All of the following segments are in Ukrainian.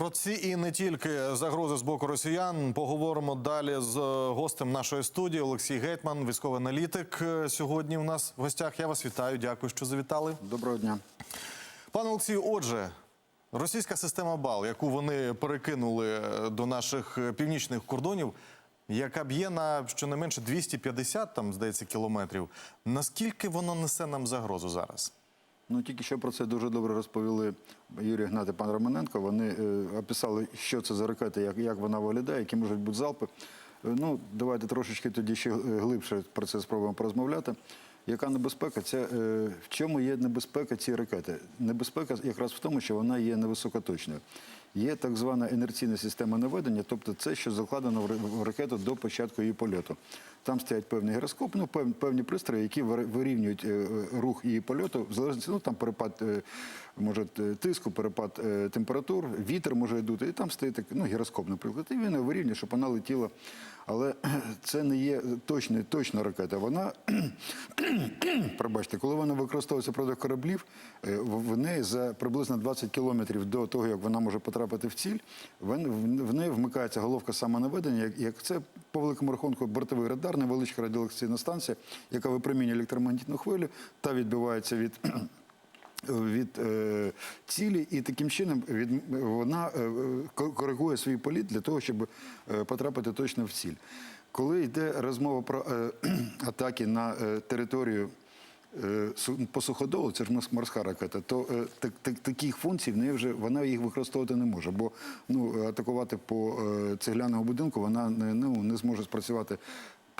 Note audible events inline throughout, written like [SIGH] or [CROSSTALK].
Про ці і не тільки загрози з боку росіян поговоримо далі з е, гостем нашої студії Олексій Гетьман, військовий аналітик. е, Сьогодні у нас в гостях. Я вас вітаю. Дякую, що завітали. Доброго дня. Пане Олексію, отже, російська система БАЛ, яку вони перекинули е, до наших північних кордонів, яка б'є на щонайменше 250, там здається, кілометрів. Наскільки воно несе нам загрозу зараз? Ну тільки що про це дуже добре розповіли Юрій Гнат і пан Романенко. Вони е, описали, що це за ракета, як, як вона виглядає, які можуть бути залпи. Е, ну, давайте трошечки тоді ще е, глибше про це спробуємо порозмовляти. Яка небезпека? Це, в чому є небезпека цієї ракети? Небезпека якраз в тому, що вона є невисокоточною. Є так звана інерційна система наведення, тобто це, що закладено в ра- ракету до початку її польоту. Там стоять певний гіроскоп, ну пев- певні пристрої, які вир- вирівнюють е, е, рух її польоту, в залежності, ну там перепад е, може е, тиску, перепад е, температур, вітер може йдути, і там стоїть так, ну, гіроскоп, наприклад, і він вирівнює, щоб вона летіла. Але [CLEARS THROAT] це не є точна, точна ракета. Вона [CLEARS THROAT] пробачте, коли вона використовується проти кораблів, е, в неї за приблизно 20 кілометрів до того, як вона може потрапити в ціль, в неї вмикається головка самонаведення, як, це по великому рахунку бортовий радар, невеличка радіолокаційна станція, яка випромінює електромагнітну хвилю та відбивається від. [CLEARS THROAT] Від е, цілі, і таким чином від, вона е, коригує свій політ для того, щоб е, потрапити точно в ціль. Коли йде розмова про е, [CLEARS THROAT] атаки на е, територію е, по суходолу, це ж морська ракета, то е, так, так, таких функцій в неї вже вона їх використовувати не може, бо ну, атакувати по е, цегляному будинку вона не, ну, не зможе спрацювати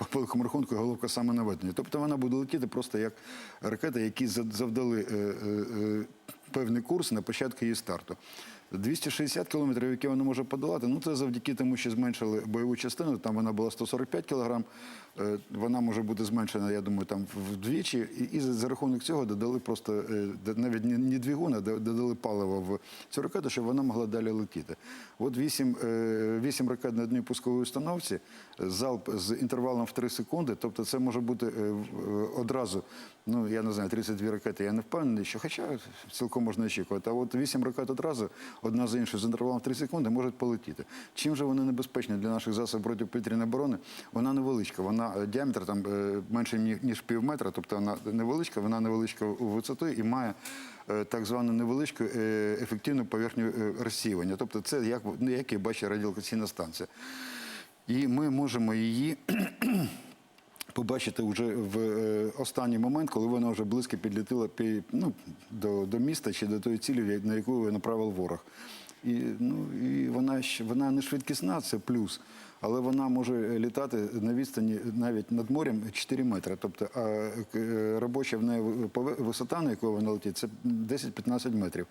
по великому рахунку головка саме наведення. Тобто вона буде летіти просто як ракета, які за- завдали е, е, е, певний курс на початку її старту. 260 кілометрів, які вона може подолати, ну це завдяки тому, що зменшили бойову частину. Там вона була 145 кілограм. Е, Вона може бути зменшена, я думаю, там вдвічі. І, і за, рахунок цього додали просто е, навіть не, двигун, а додали паливо в цю ракету, щоб вона могла далі летіти. От 8, е, 8 ракет на одній пусковій установці, е, залп з інтервалом в 3 секунди. Тобто це може бути е, е, одразу, ну я не знаю, 32 ракети. Я не впевнений, що хоча цілком можна очікувати. А от 8 ракет одразу, одна за іншою з інтервалом в 3 секунди, можуть полетіти. Чим же вони небезпечні для наших засобів протиповітряної оборони? Вона невеличка, вона е, діаметр там е, менше ніж пів метра, тобто вона невеличка, вона невеличка у висоту і має е, так звану невеличку ефективну поверхню розсіювання. Тобто це як, як і бачить радіолокаційна станція. І ми можемо її побачити вже в е, останній момент, коли вона вже близько підлітила ну, до, до міста чи до тої цілі, на яку направив ворог. І, ну, і вона, вона не швидкісна, це плюс. Але вона може літати на відстані навіть над морем 4 метри. Тобто а, е, робоча в неї висота, на яку вона летить, це 10-15 метрів.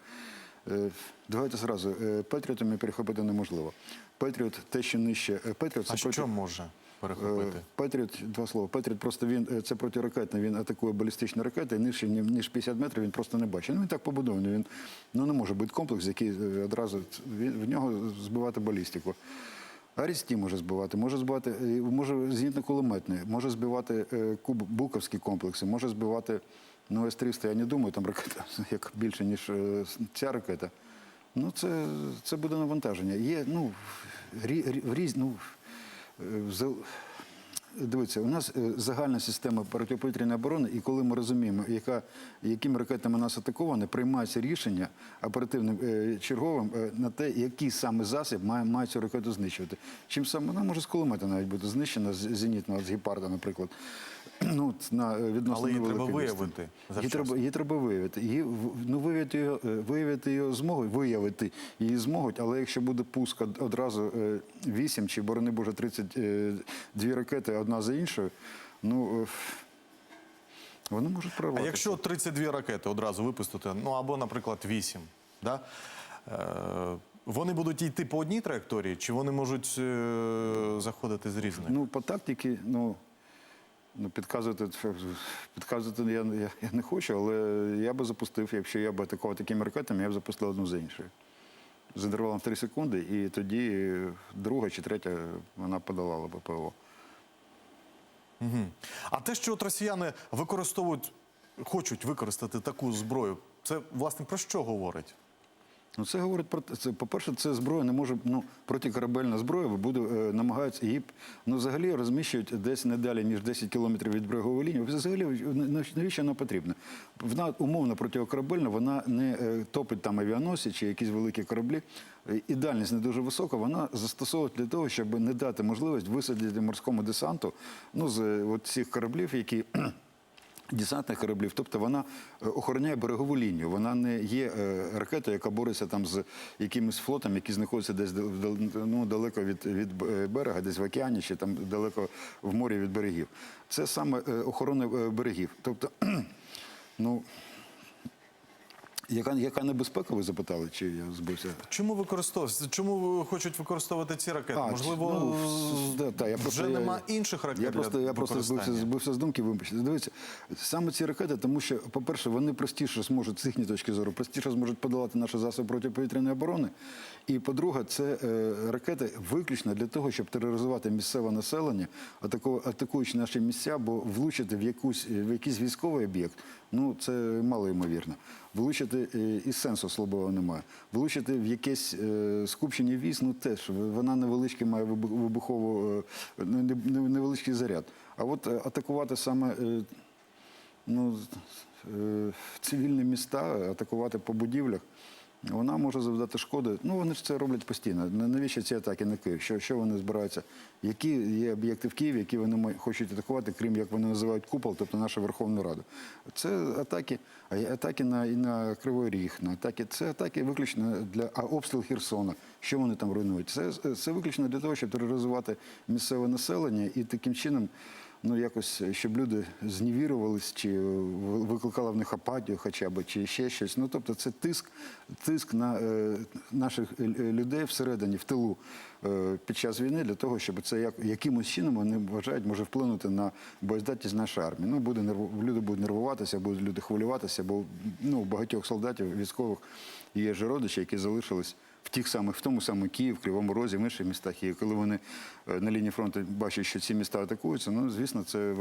Е, Давайте зразу. Петріотами перехопити неможливо. Петріот те, що нижче. Петріот це А що може перехопити? Е, Петріот, два слова. Петріот просто він е, це протиракетний, він атакує балістичні ракети, нижче ніж 50 метрів він просто не бачить. Ну він так побудований. Він ну не може бути комплекс, який е, одразу в нього збивати балістику. Арісті може збивати, може збивати, може зенітно-кулеметний, може збивати куб, буковські комплекси, може збивати ну, С-300, я не думаю, там ракета [LAUGHS] як більше, ніж ця ракета. Ну, це, це буде навантаження. Є, ну, рі, різ, ну, Дивіться, у нас е, загальна система протиповітряної оборони, і коли ми розуміємо, яка, якими ракетами нас атаковано, приймається рішення оперативним е, черговим е, на те, який саме засіб має, має цю ракету знищувати. Чим саме вона може з кулемета навіть бути знищена з зенітного, з гепарда, наприклад. Ну, на е, відносно Але її треба виявити Її треба, її треба виявити. Її, ну, виявити, його, е, виявити його зможуть, виявити її зможуть, але якщо буде пуск одразу е, 8 чи, борони Боже, 32 ракети одна за іншою, ну, е, вони можуть А якщо 32 ракети одразу випустити, ну або, наприклад, 8, да? е, вони будуть йти по одній траєкторії, чи вони можуть е, заходити з різних? Ну, по тактиці, ну, ну підказувати, підказувати я, я, я не хочу, але я би запустив, якщо я б атакував такими ракетами, я б запустив одну за іншою. З інтервалом в 3 секунди, і тоді друга чи третя вона подолала б ПВО. Угу. А те, що от росіяни використовують, хочуть використати таку зброю, це власне про що говорить? Ну, це говорить про це, по-перше, це зброя не може, ну, протикорабельна зброя буде, е, намагаються її, ну, взагалі розміщують десь не далі, ніж 10 кілометрів від берегової лінії. Взагалі, навіщо вона потрібна? Вона умовно протикорабельна, вона не е, топить там авіаносці чи якісь великі кораблі. Е, І дальність не дуже висока, вона застосовують для того, щоб не дати можливість висадити морському десанту ну, з е, от цих кораблів, які десантних кораблів, тобто вона е, охороняє берегову лінію. Вона не є е, ракетою, яка бореться там з якимось флотом, який знаходиться десь ну, далеко від, від е, берега, десь в океані чи там далеко в морі від берегів. Це саме охорона берегів. Тобто, [CLEARS THROAT] ну. Яка, яка небезпека, ви запитали, чи я збився? Чому використовують? Чому хочуть використовувати ці ракети? А, Можливо, ну, да, та, я вже просто, нема інших ракет Я для просто, я просто збився, збився з думки, вибачте. Дивіться, саме ці ракети, тому що, по-перше, вони простіше зможуть, з їхньої точки зору, простіше зможуть подолати наші засоби протиповітряної оборони. І, по-друге, це е, ракети виключно для того, щоб тероризувати місцеве населення, атаку- атакуючи наші місця, бо влучити в, якусь, в якийсь військовий об'єкт, ну, це мало ймовірно. Влучити е, і сенсу слабого немає. Влучити в якесь е, скупчення військ, ну теж вона невеличкий має вибу- вибухову, е, не- не- невеличкий заряд. А от атакувати саме ну, цивільні міста, атакувати по будівлях, вона може завдати шкоди. Ну, вони ж це роблять постійно. Навіщо ці атаки на Київ? Що, що вони збираються? Які є об'єкти в Києві, які вони хочуть атакувати, крім як вони називають купол, тобто нашу Верховну Раду? Це атаки, атаки на, і на Кривий Ріг, на атаки. Це атаки виключно для а обстріл Херсона. Що вони там руйнують? Це, це виключно для того, щоб тероризувати місцеве населення і таким чином ну якось, щоб люди зневірувались, чи е, викликала в них апатію хоча б, чи ще щось. Ну тобто це тиск, тиск на е, наших е, людей всередині, в тилу е, під час війни, для того, щоб це як, якимось чином вони вважають, може вплинути на боєздатність нашої армії. Ну, буде люди будуть нервуватися, будуть люди хвилюватися, бо ну, багатьох солдатів, військових є ж родичі, які залишились в тих самих, в тому самому Київ, Кривому Розі, в інших містах. І коли вони е, на лінії фронту бачать, що ці міста атакуються, ну звісно, це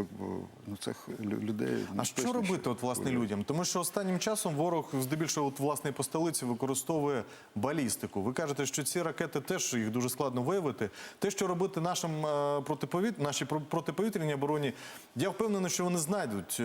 ну це людей. А що робити от власне людям? Тому що останнім часом ворог здебільшого от власне по столиці використовує балістику. Ви кажете, що ці ракети теж їх дуже складно виявити. Те, що робити нашим е, протиповіт... нашій про- протиповітряній обороні, я впевнений, що вони знайдуть е,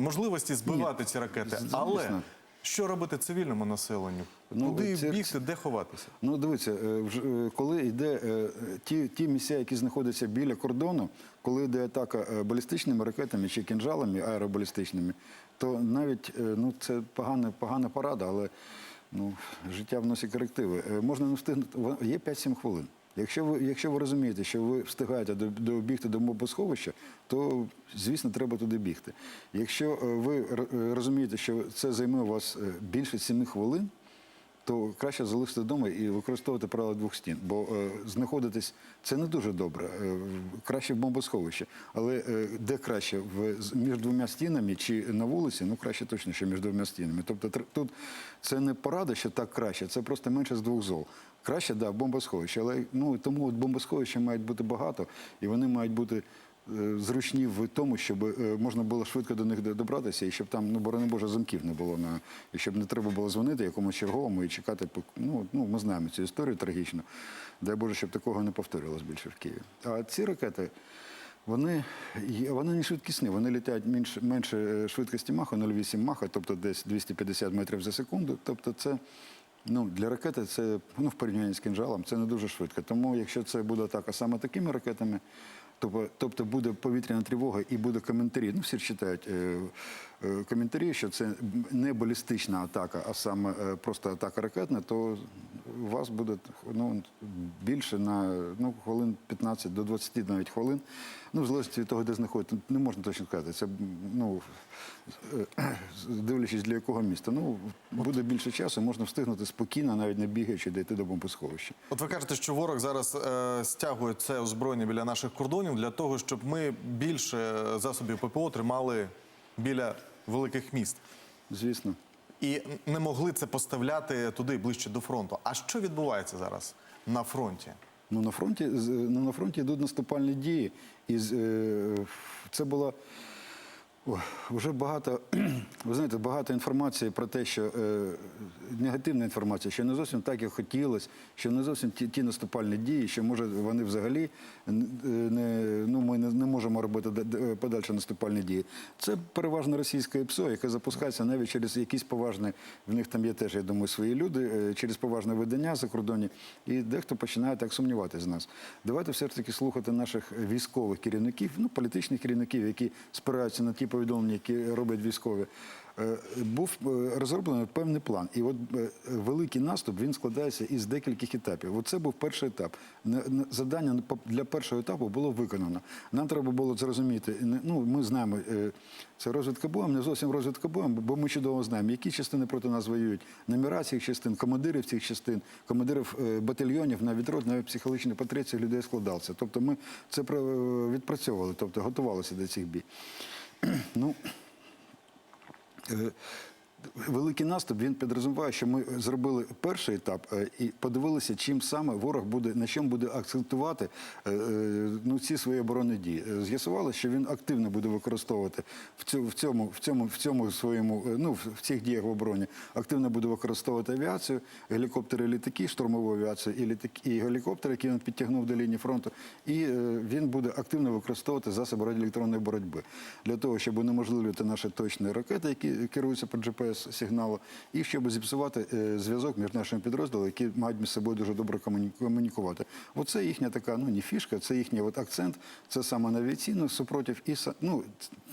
можливості збивати ці ракети. Але. Що робити цивільному населенню? Ну, Куди це- бігти, де ховатися? Ну, дивіться, е, е, коли йде е, ті, ті місця, які знаходяться біля кордону, коли йде атака балістичними ракетами чи кінжалами аеробалістичними, то навіть ну, це погана, погана порада, але ну, життя вносить корективи. Можна не встигнути. Є 5-7 хвилин. Якщо ви, якщо ви розумієте, що ви встигаєте до, до бігти до мобосховища, то звісно треба туди бігти. Якщо е, ви е, розумієте, що це займе у вас е, більше 7 хвилин, то краще залишити вдома і використовувати правило двох стін. Бо е, знаходитись це не дуже добре. Е, краще в бомбосховищі. Але е, де краще? В, між двома стінами чи на вулиці, ну краще точно, що між двома стінами. Тобто тр- тут це не порада, що так краще, це просто менше з двох зол. Краще, да, в бомбосховищі. Але ну, тому от бомбосховища мають бути багато, і вони мають бути зручні в тому, щоб е, можна було швидко до них добратися, і щоб там, ну борони Боже, замків не було на і щоб не треба було дзвонити якомусь черговому і чекати. Ну, ну ми знаємо цю історію трагічну. Дай Боже, щоб такого не повторилось більше в Києві. А ці ракети. Вони, вони не швидкісні, вони літають менше, менше е, швидкості Маха, 0,8 Маха, тобто десь 250 метрів за секунду. Тобто це ну, для ракети це ну, в порівнянні з кінжалом, це не дуже швидко. Тому якщо це буде атака саме такими ракетами, тобто, тобто буде повітряна тривога і буде коментарі. Ну, всі читають е, коментарі, що це не балістична атака, а саме е, просто атака ракетна, то у вас буде ну, більше на ну, хвилин 15 до 20 навіть хвилин. Ну, в залежності від того, де знаходиться, не можна точно сказати. Це ну, е, дивлячись для якого міста. Ну, буде більше часу, можна встигнути спокійно, навіть не бігаючи, дійти до бомбосховища. От ви кажете, що ворог зараз е, стягує це озброєння біля наших кордонів для того, щоб ми більше засобів ППО тримали біля великих міст. Звісно. І не могли це поставляти туди ближче до фронту. А що відбувається зараз на фронті? Ну, на фронті, ну, на фронті йдуть наступальні дії. І е, це була Вже багато, [CLEARS THROAT] ви знаєте, багато інформації про те, що е, негативна інформація, що не зовсім так, як хотілося, що не зовсім ті, ті наступальні дії, що може вони взагалі е, не, ну, ми не, не можемо робити подальші наступальні дії. Це переважно російське ПСО, яке запускається навіть через якісь поважні, в них там є теж, я думаю, свої люди, е, через поважне видання за кордоні, і дехто починає так сумніватися з нас. Давайте все ж таки слухати наших військових керівників, ну політичних керівників, які спираються на ті повідомлення, які роблять військові. Е, Був е, розроблений певний план, і от е, великий наступ він складається із декількох етапів. Оце був перший етап. Завдання для першого етапу було виконано. Нам треба було зрозуміти. Ну ми знаємо, це розвідка боєм, не зовсім розвідка боєм, бо ми чудово знаємо, які частини проти нас воюють. Номера цих частин, командирів цих частин, командирів батальйонів, навіть рот, навіть психологічний портрет людей складався. Тобто ми це відпрацьовували, тобто готувалися до цих бій. Ну, Е, Великий наступ він підрозуміває, що ми зробили перший етап е, і подивилися, чим саме ворог буде на чому буде акцентувати е, е, ну, ці свої оборонні дії. З'ясували, що він активно буде використовувати в цьому, в цьому, в цьому, в цьому своєму, ну в цих діях в обороні, активно буде використовувати авіацію, гелікоптери, літаки, штурмову авіацію і літаки, і гелікоптери, які він підтягнув до лінії фронту. І він буде активно використовувати засоби радіоелектронної боротьби для того, щоб унеможливити наші точні ракети, які керуються по GPS сигналу, і щоб зіпсувати е, зв'язок між нашими підрозділами, які мають між собою дуже добре комуні- комунікувати. Оце їхня така, ну не фішка, це їхній от акцент, це саме на авіаційний супротив. І ну,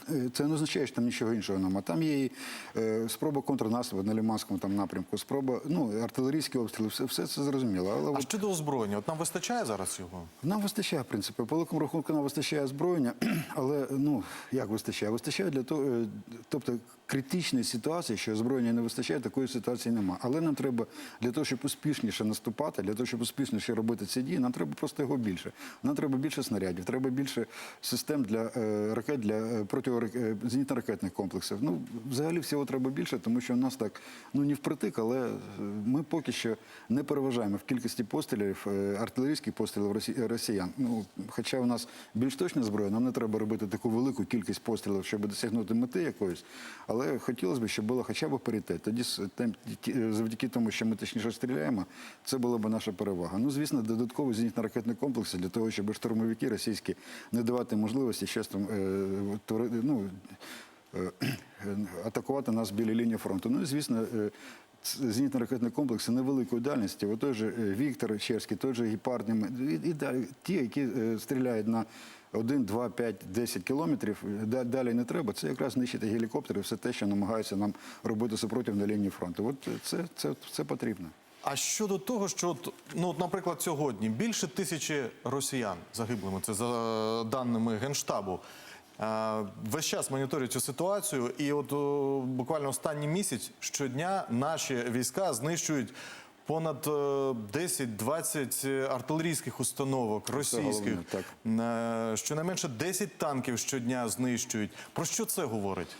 е, це не означає, що там нічого іншого нема. Там є і е, спроба контрнаступу на Лиманському там напрямку, спроба, ну, артилерійські обстріли, все, все це зрозуміло. Але А от щодо озброєння, от нам вистачає зараз його? нам вистачає, в принципі, по великому рахунку нам вистачає озброєння, [CLEARS THROAT] але ну як вистачає? Вистачає для того, тобто критичної ситуації, що озброєння не вистачає, такої ситуації немає. Але нам треба для того, щоб успішніше наступати, для того, щоб успішніше робити ці дії, нам треба просто його більше. Нам треба більше снарядів, треба більше систем для е, ракет, для е, противорак- е, комплексів. Ну, взагалі всього треба більше, тому що в нас так ну не впритик, але е, ми поки що не переважаємо в кількості пострілів артилерійських пострілів росіян. Ну, хоча у нас більш точна зброя, нам не треба робити таку велику кількість пострілів, щоб досягнути мети якоїсь. Але хотілося б, щоб було хоча б паритет. Тоді е, завдяки тому, що ми точніше стріляємо, це була б наша перевага. Ну, звісно, додатково зенітно-ракетні комплекси для того, щоб штурмовики російські не давати можливості щось там е, ну, [CLEARS THROAT] е, атакувати нас біля лінії фронту. Ну звісно, е, зенітно-ракетні комплекси невеликої дальності. От той же е, Віктор Черський, той же Гепард, і, і далі ті, які е, стріляють на 1, 2, 5, 10 кілометрів, далі не треба. Це якраз нищити гелікоптери, все те, що намагаються нам робити супротив на лінії фронту. От е, це, це, це потрібно. А щодо того, що, ну, наприклад, сьогодні більше тисячі росіян загиблими, це за даними Генштабу. Е, Весь час моніторю цю ситуацію, і от о, буквально останній місяць щодня наші війська знищують понад е, 10-20 артилерійських установок російських. головне, Е, Щонайменше 10 танків щодня знищують. Про що це говорить?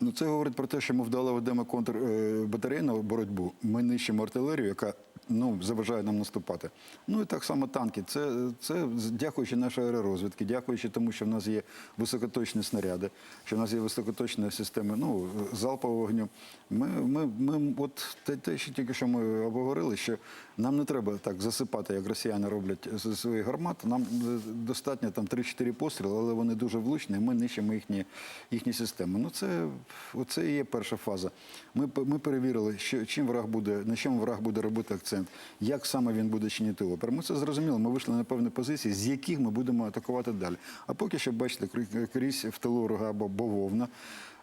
Ну, це говорить про те, що ми вдало ведемо контрбатарейну боротьбу. Ми нищимо артилерію, яка ну, заважає нам наступати. Ну і так само танки. Це, це дякуючи нашій аеророзвідки, дякуючи тому, що в нас є високоточні снаряди, що в нас є високоточні системи ну, залпового вогню. Ми, ми, ми от те, те, що тільки що ми обговорили, що нам не треба так засипати, як росіяни роблять з своїх гармат. Нам е, достатньо там 3-4 постріли, але вони дуже влучні, і ми нищимо їхні, їхні системи. Ну це, оце і є перша фаза. Ми, ми перевірили, що, чим враг буде, на чому враг буде робити акцент, як саме він буде чинити опір. Ми це зрозуміли, ми вийшли на певні позиції, з яких ми будемо атакувати далі. А поки що, бачите, крізь в ворога або бавовна.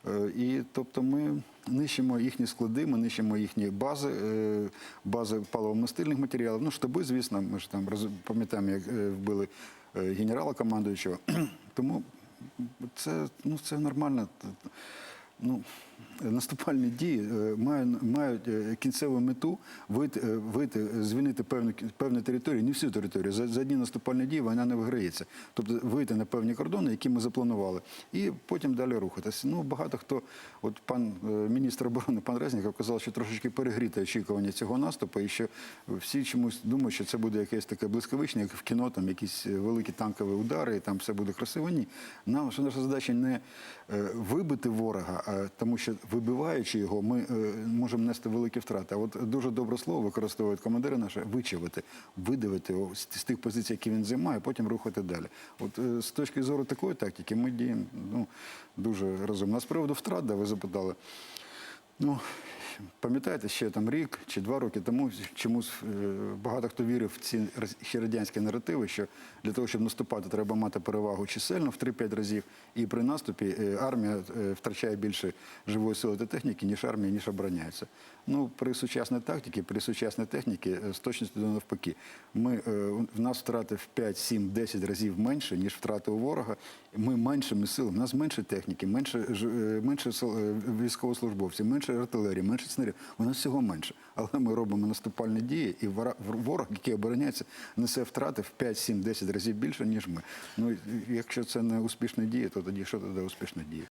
Е, І тобто ми нищимо їхні склади, ми нищимо їхні бази, е, бази паливомастильних матеріалів. Ну, штаби, звісно, ми ж там пам'ятаємо, як е, вбили генерала командуючого. [CLEARS THROAT] Тому це, ну, це нормально. Ну, наступальні дії е, мають, мають е, кінцеву мету вийти, е, вийти звільнити певну, певну територію, не всю територію. За, за одні наступальні дії війна не виграється. Тобто вийти на певні кордони, які ми запланували, і потім далі рухатися. Ну, багато хто, от пан е, міністр оборони, пан Резніков, казав, що трошечки перегріте очікування цього наступу, і що всі чомусь думають, що це буде якесь таке блискавичне, як в кіно, там якісь е, великі танкові удари, і там все буде красиво. Ні. Нам що наша задача не е, вибити ворога, тому що вибиваючи його, ми е, можемо нести великі втрати. А от дуже добре слово використовують командири наші вичавити, видавити його з тих позицій, які він займає, потім рухати далі. От е, з точки зору такої тактики ми діємо ну, дуже розумно. А з приводу втрат, де ви запитали. Ну, пам'ятаєте, ще там рік чи два роки тому чомусь е, багато хто вірив в ці ще наративи, що для того, щоб наступати, треба мати перевагу чисельно в 3-5 разів. І при наступі е, армія е, втрачає більше живої сили та техніки, ніж армія, ніж обороняється. Ну, при сучасній тактиці, при сучасній техніці з точністю до навпаки. Ми, в нас втрати в 5, 7, 10 разів менше, ніж втрати у ворога. Ми меншими силами, у нас менше техніки, менше, менше військовослужбовців, менше артилерії, менше снарядів. У нас всього менше. Але ми робимо наступальні дії, і ворог, який обороняється, несе втрати в 5, 7, 10 разів більше, ніж ми. Ну, якщо це не успішні дії, то тоді що тоді успішна дія?